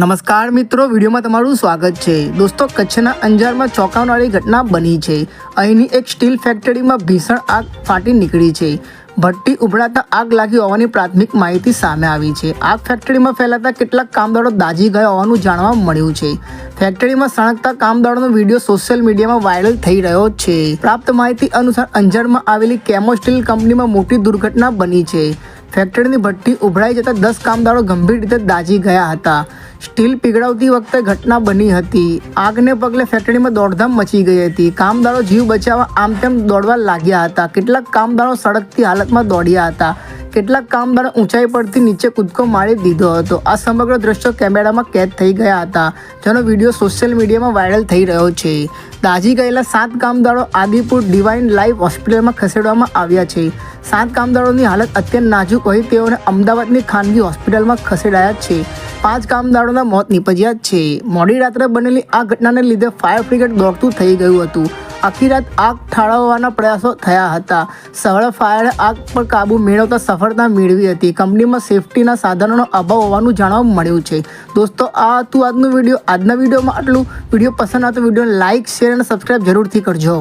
નમસ્કાર મિત્રો, વિડીયોમાં તમારું સ્વાગત છે. દોસ્તો, કચ્છના અંજારમાં ચોંકાવનારી ઘટના બની છે. અહીંની એક સ્ટીલ ફેક્ટરીમાં ભીષણ આગ ફાટી નીકળી છે. ભઠ્ઠી ઉભરાતા આગ લાગી હોવાની પ્રાથમિક માહિતી સામે આવી છે. આગ ફેક્ટરીમાં ફેલાતા કેટલાક કામદારો દાઝી ગયા હોવાનું જાણવા મળ્યું છે. ફેક્ટરીમાં સળગતા કામદારોનો વીડિયો સોશિયલ મીડિયામાં વાયરલ થઈ રહ્યો છે. પ્રાપ્ત માહિતી અનુસાર અંજારમાં આવેલી કેમો સ્ટીલ કંપનીમાં મોટી દુર્ઘટના બની છે. ફેક્ટરીની ભઠ્ઠી ઉભરાઈ જતા દસ કામદારો ગંભીર રીતે દાઝી ગયા હતા. સ્ટીલ પીગળાવતી વખતે ઘટના બની હતી. આગને પગલે ફેક્ટરીમાં દોડધામ મચી ગઈ હતી. કામદારો જીવ બચાવવા આમ તેમ દોડવા લાગ્યા હતા. કેટલાક કામદારો સળગતી હાલતમાં દોડ્યા હતા. કેટલાક કામદારો ઊંચાઈ પરથી નીચે કૂદકો મારી દીધો હતો. આ સમગ્ર દ્રશ્યો કેમેરામાં કેદ થઈ ગયા હતા, જેનો વીડિયો સોશિયલ મીડિયામાં વાયરલ થઈ રહ્યો છે. દાઝી ગયેલા સાત કામદારો આદિપુર ડિવાઇન લાઈફ હોસ્પિટલમાં ખસેડવામાં આવ્યા છે. સાત કામદારોની હાલત અત્યંત નાજુક હોય તેઓને અમદાવાદની ખાનગી હોસ્પિટલમાં ખસેડાયા છે. પાંચ કામદારોના મોત નીપજ્યા છે. મોડી રાત્રે બનેલી આ ઘટનાને લીધે ફાયર બ્રિગેડ દોડતું થઈ ગયું હતું. આખી રાત આગ ઠાળવવાના પ્રયાસો થયા હતા. સરળ ફાયરે આગ પર કાબૂ મેળવતા સફળતા મેળવી હતી. કંપનીમાં સેફટીના સાધનોનો અભાવ હોવાનું જાણવા મળ્યું છે. દોસ્તો, આ હતું આજનું વીડિયો. આજના વિડીયોમાં આટલું. વીડિયો પસંદ આવતો વીડિયો લાઇક શેર અને સબસ્ક્રાઈબ જરૂરથી કરજો.